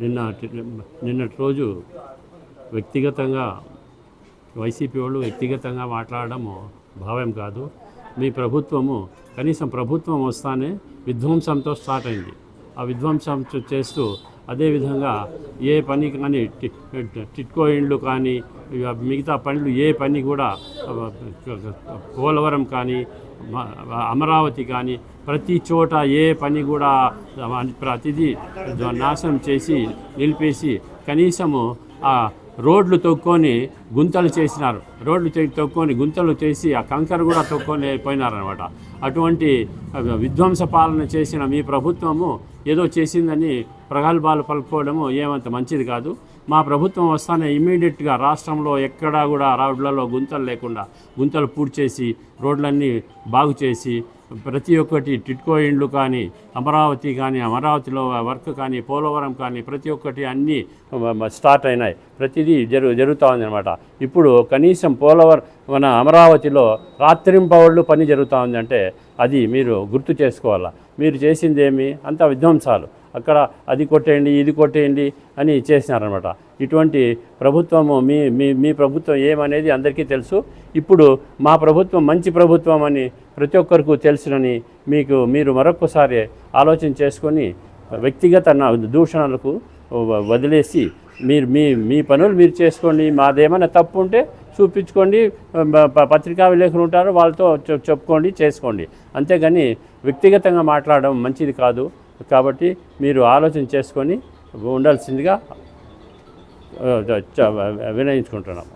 నిన్న నిన్నటి రోజు వ్యక్తిగతంగా వైసీపీ వాళ్ళు వ్యక్తిగతంగా మాట్లాడడము భావ్యం కాదు. మీ ప్రభుత్వము కనీసం ప్రభుత్వం వస్తానే విధ్వంసంతో స్టార్ట్ అయింది. ఆ విధ్వంసం చేస్తూ అదేవిధంగా ఏ పని కానీ టిట్కో ఇండ్లు కానీ మిగతా పనులు ఏ పని కూడా పోలవరం కానీ అమరావతి కానీ ప్రతి చోట ఏ పని కూడా ప్రతిదీ నాశనం చేసి నిలిపేసి కనీసము ఆ రోడ్లు తొక్కొని గుంతలు చేసినారు. రోడ్లు తొక్కొని గుంతలు చేసి ఆ కంకర కూడా తొక్కొని పోయినారనమాట అటువంటి విధ్వంస పాలన చేసిన మీ ప్రభుత్వము ఏదో చేసిందని ప్రగల్భాలు పలుకోవడము ఏమంత మంచిది కాదు. మా ప్రభుత్వం వస్తానే ఇమీడియట్గా రాష్ట్రంలో ఎక్కడా కూడా రోడ్లలో గుంతలు లేకుండా గుంతలు పూడ్చేసి రోడ్లన్నీ బాగు చేసి ప్రతి ఒక్కటి టిట్కో ఇండ్లు కానీ అమరావతి కానీ అమరావతిలో వర్క్ కానీ పోలవరం కానీ ప్రతి ఒక్కటి అన్నీ స్టార్ట్ అయినాయి. ప్రతిదీ జరు జరుగుతూ ఉందన్నమాట. ఇప్పుడు కనీసం పోలవరం మన అమరావతిలో రాత్రింపవళ్ళు పని జరుగుతూ ఉందంటే అది మీరు గుర్తు చేసుకోవాలా? మీరు చేసింది ఏమి అంత విధ్వంసాలు. అక్కడ అది కొట్టేయండి ఇది కొట్టేయండి అని చేసినారనమాట ఇటువంటి ప్రభుత్వము మీ మీ మీ ప్రభుత్వం ఏమనేది అందరికీ తెలుసు. ఇప్పుడు మా ప్రభుత్వం మంచి ప్రభుత్వం అని ప్రతి ఒక్కరికి తెలుసునని మీకు మీరు మరొకసారి ఆలోచన చేసుకొని వ్యక్తిగత నా- దూషణలకు వదిలేసి మీరు మీ మీ పనులు మీరు చేసుకోండి. మాదేమైనా తప్పు ఉంటే చూపించుకోండి పత్రికా విలేకరులు ఉంటారు వాళ్ళతో చెప్పుకోండి చేసుకోండి. అంతేగాని వ్యక్తిగతంగా మాట్లాడడం మంచిది కాదు. కాబట్టి మీరు ఆలోచన చేసుకొని ఉండాల్సిందిగా వినయించుకుంటున్నాం.